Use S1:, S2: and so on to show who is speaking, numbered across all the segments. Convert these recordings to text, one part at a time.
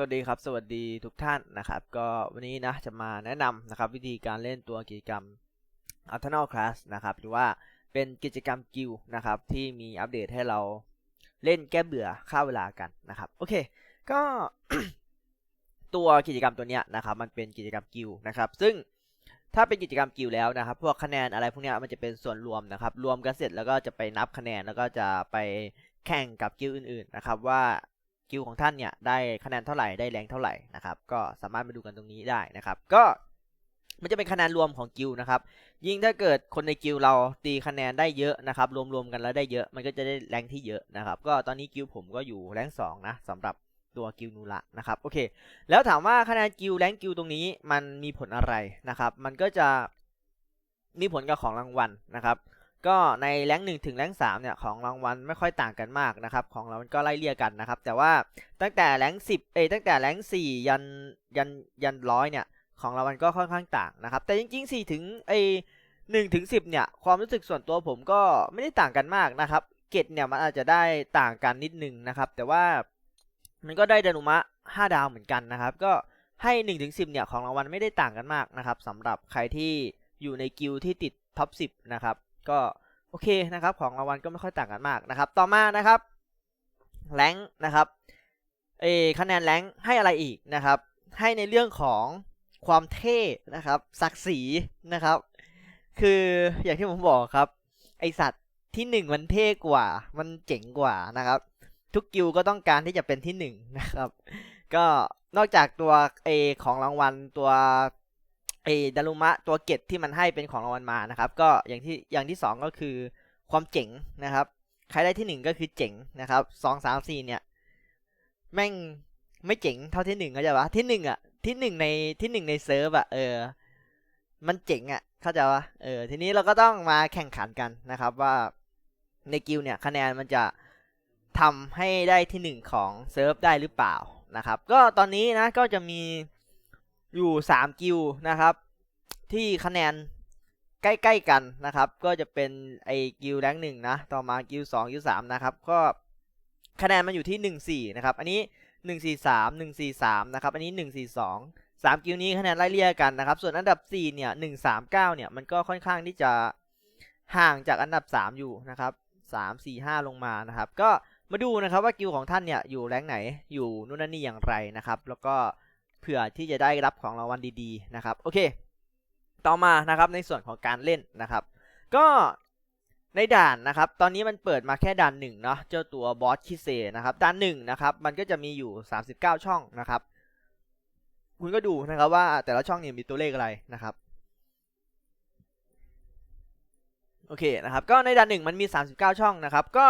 S1: สวัสดีครับ สวัสดีทุกท่านนะครับ ก็วันนี้นะจะมาแนะนำนะครับวิธีการเล่นตัวกิจกรรม Eternal Class นะครับ หรือว่าเป็นกิจกรรมกิลนะครับที่มีอัปเดตให้เราเล่นแก้เบื่อฆ่าเวลากันนะครับ โอเค ก็ตัวกิจกรรมตัวเนี้ยนะครับ มันเป็นกิจกรรมกิลนะครับ ซึ่งถ้าเป็นกิจกรรมกิลแล้วนะครับ พวกคะแนนอะไรพวกเนี้ยมันจะเป็นส่วนรวมนะครับ รวมกันเสร็จแล้วก็จะไปนับคะแนนแล้วก็จะไปแข่งกับกิลอื่นๆนะครับว่า กิลของท่านเนี่ยได้คะแนนเท่าไหร่ได้แรงเท่าไหร่นะครับก็สามารถมาดูกันตรงนี้ได้นะครับ ก็มันจะเป็นคะแนนรวมของกิลนะครับ ยิ่งถ้าเกิดคนในกิลเราตีคะแนนได้เยอะนะครับรวมๆกันแล้วได้เยอะมันก็จะได้แรงที่เยอะนะครับ ก็ตอนนี้กิลผมก็อยู่แรงสองนะสำหรับตัวกิลนูระนะครับโอเค แล้วถามว่าคะแนนกิลแรงกิลตรงนี้มันมีผลอะไรนะครับ มันก็จะมีผลกับของรางวัลนะครับ ก็ในแรงหนึ่งถึงแรงสามเนี่ยของรางวัลไม่ค่อยต่างกันมากนะครับ ของเรามันก็ไล่เลี่ยกันนะครับ แต่ว่าตั้งแต่แรงสิบเอตั้งแต่แรงสี่ยันยันยันร้อยเนี่ยของรางวัลก็ค่อนข้างต่างนะครับ แต่จริงๆสี่ถึงไอหนึ่งถึงสิบเนี่ยความรู้สึกส่วนตัวผมก็ไม่ได้ต่างกันมากนะครับ เกรดเนี่ยมันอาจจะได้ต่างกันนิดนึงนะครับ แต่ว่ามันก็ได้ดานุมะห้าดาวเหมือนกันนะครับ ก็ให้หนึ่งถึงสิบเนี่ยของรางวัลไม่ได้ต่างกันมากนะครับสำหรับใครที่อยู่ในกิลที่ติดท็อปสิบนะครับ ก็โอเคนะครับ ของรางวัลก็ไม่ค่อยต่างกันมากนะครับ ต่อมานะครับแรงนะครับเอคะแนนแรงให้อะไรอีกนะครับ ให้ในเรื่องของความเท่นะครับศักดิ์ศรีนะครับ คืออย่างที่ผมบอกครับ ไอสัตว์ที่หนึ่งมันเท่กว่า มันเจ๋งกว่านะครับ ทุกกิลด์ก็ต้องการที่จะเป็นที่หนึ่งนะครับ ก็นอกจากตัวเอของรางวัลตัว อดารุมะตัวเกตที่มันให้เป็นของรางวัลมานะครับ ก็อย่างที่อย่างที่สองก็คือความเจ๋งนะครับ ใครได้ที่หนึ่งก็คือเจ๋งนะครับสองสามสี่เนี่ย แม่งไม่เจ๋งเท่าที่หนึ่งเข้าใจปะที่หนึ่งอะที่หนึ่งในที่หนึ่งในเซิร์ฟอะเออ มันเจ๋งอะ เข้าใจปะเออ ทีนี้เราก็ต้องมาแข่งขันกันนะครับว่าในกิลเนี่ยคะแนนมันจะทำให้ได้ที่หนึ่งของเซิร์ฟได้หรือเปล่านะครับ ก็ตอนนี้นะก็จะมี อยู่สามกิลนะครับ ที่คะแนนใกล้ๆกันนะครับ ก็จะเป็นไอกิลแรงหนึ่งนะ ต่อมากิลสองกิลสามนะครับ ก็คะแนนมันอยู่ที่หนึ่งสี่นะครับ อันนี้หนึ่งสี่สามหนึ่งสี่สามนะครับ อันนี้หนึ่งสี่สองสามกิลนี้คะแนนไล่เลี่ยกันนะครับ ส่วนอันดับสี่เนี่ยหนึ่งสามเก้าเนี่ย มันก็ค่อนข้างที่จะห่างจากอันดับสามอยู่นะครับสามสี่ห้าลงมานะครับ ก็มาดูนะครับว่ากิลของท่านเนี่ยอยู่แรงไหน อยู่นู่นนั่นนี่อย่างไรนะครับ แล้วก็ เผื่อที่จะได้รับของรางวัลดีๆนะครับโอเค ต่อมานะครับในส่วนของการเล่นนะครับ ก็ในด่านนะครับ ตอนนี้มันเปิดมาแค่ด่านหนึ่งเนาะเจ้าตัวบอสคิเซนะครับด่านหนึ่งนะครับ มันก็จะมีอยู่ 39 ช่องนะครับ คุณก็ดูนะครับว่าแต่ละช่องเนี่ยมีตัวเลขอะไรนะครับโอเคนะครับ ก็ในด่านหนึ่งมันมี 39 ช่องนะครับ ก็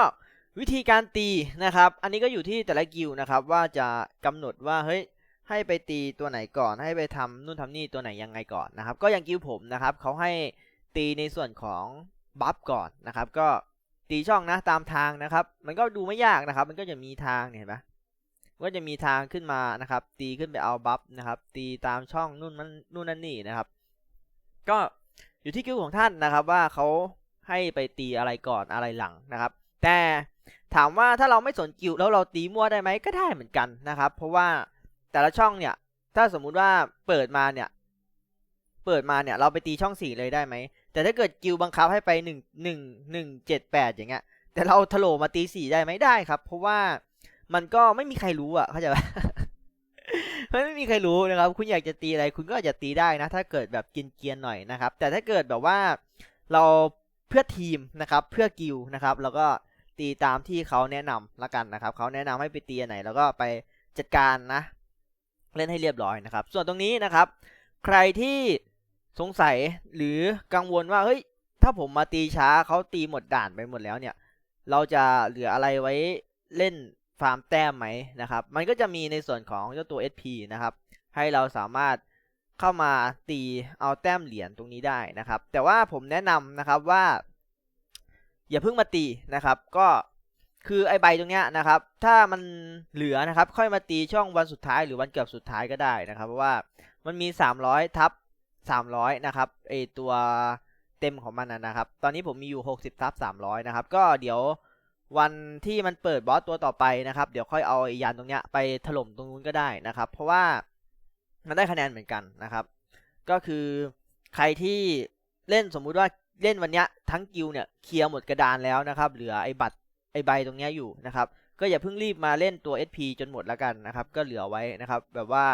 S1: วิธีการตีนะครับ อันนี้ก็อยู่ที่แต่ละกิลนะครับ ว่าจะกำหนดว่าเฮ้ย ให้ไปตีตัวไหนก่อน ให้ไปทำนู่นทำนี่ตัวไหนยังไงก่อนนะครับ ก็อย่างกิวผมนะครับเขาให้ตีในส่วนของบัฟก่อนนะครับ ก็ตีช่องนะตามทางนะครับ มันก็ดูไม่ยากนะครับ มันก็จะมีทางเห็นไหมก็จะมีทางขึ้นมานะครับ ตีขึ้นไปเอาบัฟนะครับ ตีตามช่องนู่นมันนู่นนั่นนี่นะครับ ก็อยู่ที่กิวของท่านนะครับว่าเขาให้ไปตีอะไรก่อนอะไรหลังนะครับ แต่ถามว่าถ้าเราไม่สนกิวแล้วเราตีมั่วได้ไหมก็ได้เหมือนกันนะครับ เพราะว่า แต่ละช่องเนี่ย ถ้าสมมุติว่าเปิดมาเนี่ย เปิดมาเนี่ย เราไปตีช่องสี่เลยได้ไหม แต่ถ้าเกิดกิลบังคับให้ไปหนึ่งหนึ่งหนึ่งเจ็ดแปดอย่างเงี้ย แต่เราถล่มมาตีสี่ได้ไหมได้ครับ เพราะว่ามันก็ไม่มีใครรู้อะเข้าใจปะมันไม่มีใครรู้นะครับ คุณอยากจะตีอะไร คุณก็อาจจะตีได้นะ ถ้าเกิดแบบกินเกียนๆหน่อยนะครับ แต่ถ้าเกิดแบบว่าเราเพื่อทีมนะครับ เพื่อกิลนะครับ แล้วก็ตีตามที่เขาแนะนำละกันนะครับ เขาแนะนำให้ไปตีไหน แล้วก็ไปจัดการนะ เล่นให้เรียบร้อยนะครับ ส่วนตรงนี้นะครับ ใครที่สงสัยหรือกังวลว่าเฮ้ยถ้าผมมาตีช้าเขาตีหมดด่านไปหมดแล้วเนี่ย เราจะเหลืออะไรไว้เล่นฟาร์มแต้มไหมนะครับ มันก็จะมีในส่วนของเจ้าตัว SP นะครับ ให้เราสามารถเข้ามาตีเอาแต้มเหรียญตรงนี้ได้นะครับ แต่ว่าผมแนะนำนะครับว่า อย่าเพิ่งมาตีนะครับ ก็ คือไอใบตรงเนี้ยนะครับ ถ้ามันเหลือนะครับ ค่อยมาตีช่องวันสุดท้ายหรือวันเกือบสุดท้ายก็ได้นะครับ เพราะว่ามันมี 300ทับ300นะครับไอตัวเต็มของมันนะนะครับ ตอนนี้ผมมีอยู่ 60ทับ300นะครับ ก็เดี๋ยววันที่มันเปิดบอสตัวต่อไปนะครับ เดี๋ยวค่อยเอาไอยานตรงเนี้ยไปถล่มตรงนู้นก็ได้นะครับ เพราะว่ามันได้คะแนนเหมือนกันนะครับ ก็คือใครที่เล่นสมมุติว่าเล่นวันเนี้ยทั้งกิลเนี่ยเคลียร์หมดกระดานแล้วนะครับ เหลือไอ้บัตร ไอใบตรงเนี้ยอยู่นะครับ ก็อย่าเพิ่งรีบมาเล่นตัว SP จนหมดแล้วกันนะครับ ก็เหลือไว้นะครับ แบบว่า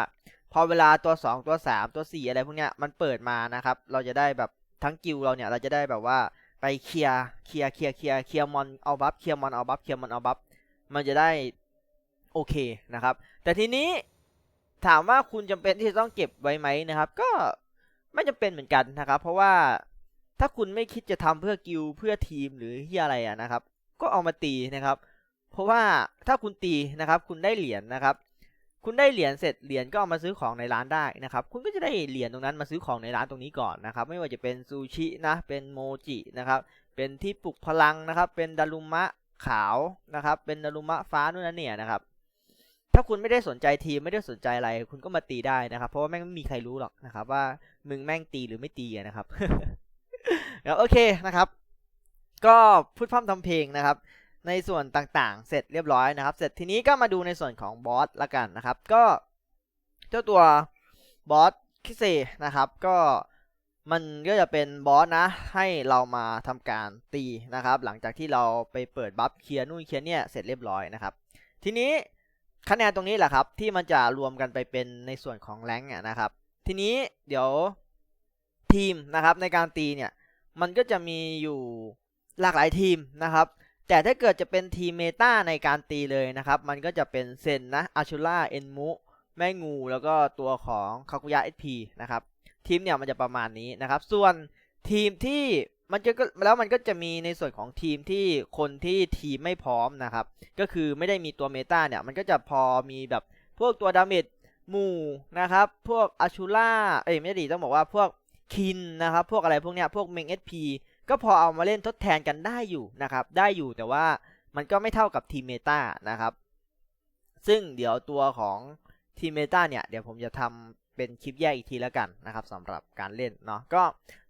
S1: พอเวลาตัว 2 ตัว 3 ตัว 4 อะไรพวกเนี้ยมันเปิดมานะครับ เราจะได้แบบทั้งกิลเราเนี่ยเราจะได้แบบว่าไปเคลียร์เคลียร์เคลียร์เคลียร์เคลียร์มอนเอาบัฟเคลียร์มอนเอาบัฟเคลียร์มอนเอาบัฟมันจะได้โอเคนะครับ แต่ทีนี้ถามว่าคุณจำเป็นที่จะต้องเก็บไว้ไหมนะครับ ก็ไม่จำเป็นเหมือนกันนะครับ เพราะว่าถ้าคุณไม่คิดจะทำเพื่อกิลเพื่อทีมหรือที่อะไรอะนะครับ ก็เอามาตีนะครับ เพราะว่าถ้าคุณตีนะครับ คุณได้เหรียญนะครับ คุณได้เหรียญเสร็จเหรียญก็เอามาซื้อของในร้านได้นะครับ คุณก็จะได้เหรียญตรงนั้นมาซื้อของในร้านตรงนี้ก่อนนะครับ ไม่ว่าจะเป็นซูชินะเป็นโมจินะครับ เป็นที่ปลุกพลังนะครับ เป็นดารุมะขาวนะครับ เป็นดารุมะฟ้านู่นนั่นเนี่ยนะครับถ้าคุณไม่ได้สนใจทีมไม่ได้สนใจอะไร คุณก็มาตีได้นะครับ เพราะว่าแม่งไม่มีใครรู้หรอกนะครับ ว่ามึงแม่งตีหรือไม่ตีนะครับแล้วโอเคนะครับ ก็พูดพร่ำทำเพลงนะครับ ในส่วนต่างๆ เสร็จเรียบร้อยนะครับ เสร็จทีนี้ก็มาดูในส่วนของบอสละกันนะครับ ก็เจ้าตัวบอสคิเซนะครับ ก็มันก็จะเป็นบอสนะ ให้เรามาทำการตีนะครับ หลังจากที่เราไปเปิดบัฟเคลียร์นู่นเคลียร์เนี่ยเสร็จเรียบร้อยนะครับ ทีนี้คะแนนตรงนี้แหละครับที่มันจะรวมกันไปเป็นในส่วนของแรงค์นะครับ ทีนี้เดี๋ยวทีมนะครับในการตีเนี่ยมันก็จะมีอยู่ หลากหลายทีมนะครับแต่ถ้าเกิดจะเป็นทีมเมตาในการตีเลยนะครับ มันก็จะเป็นเซนนะอาชูล่าเอ็นมุแม่งู แล้วก็ตัวของคากุยะเอสพีนะครับ ทีมเนี่ยมันจะประมาณนี้นะครับ ส่วนทีมที่มันจะก็แล้วมันก็จะมีในส่วนของทีมที่คนที่ทีมไม่พร้อมนะครับ ก็คือไม่ได้มีตัวเมตาเนี่ย มันก็จะพอมีแบบพวกตัวดาเมจหมู่นะครับ พวกอาชูล่าเอ้ยไม่ดีต้องบอกว่าพวกคินนะครับ พวกอะไรพวกเนี้ยพวกเมงเอสพี ก็พอเอามาเล่นทดแทนกันได้อยู่นะครับ ได้อยู่แต่ว่ามันก็ไม่เท่ากับทีเมตานะครับ ซึ่งเดี๋ยวตัวของทีเมตาเนี่ย เดี๋ยวผมจะทำเป็นคลิปแยกอีกทีแล้วกันนะครับสำหรับการเล่นเนาะ ก็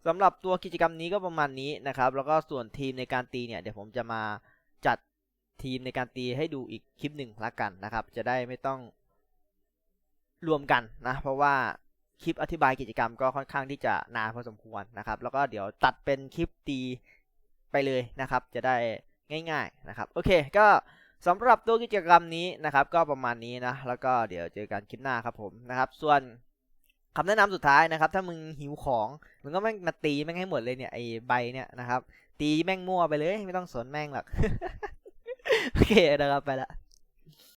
S1: สำหรับตัวกิจกรรมนี้ก็ประมาณนี้นะครับ แล้วก็ส่วนทีมในการตีเนี่ย เดี๋ยวผมจะมาจัดทีมในการตีให้ดูอีกคลิปหนึ่งละกันนะครับ จะได้ไม่ต้องรวมกันนะ เพราะว่า คลิปอธิบายกิจกรรมก็ค่อนข้างที่จะนานพอสมควรนะครับ แล้วก็เดี๋ยวตัดเป็นคลิปตีไปเลยนะครับ จะได้ง่ายๆนะครับ โอเค ก็สำหรับตัวกิจกรรมนี้นะครับ ก็ประมาณนี้นะ แล้วก็เดี๋ยวเจอกันคลิปหน้าครับผมนะครับ ส่วนคำแนะนำสุดท้ายนะครับ ถ้ามึงหิวของมึงก็แม่งมาตีแม่งให้หมดเลยเนี่ยไอใบเนี่ยนะครับ ตีแม่งมั่วไปเลยไม่ต้องสนแม่งหรอกโอเคนะครับไปละ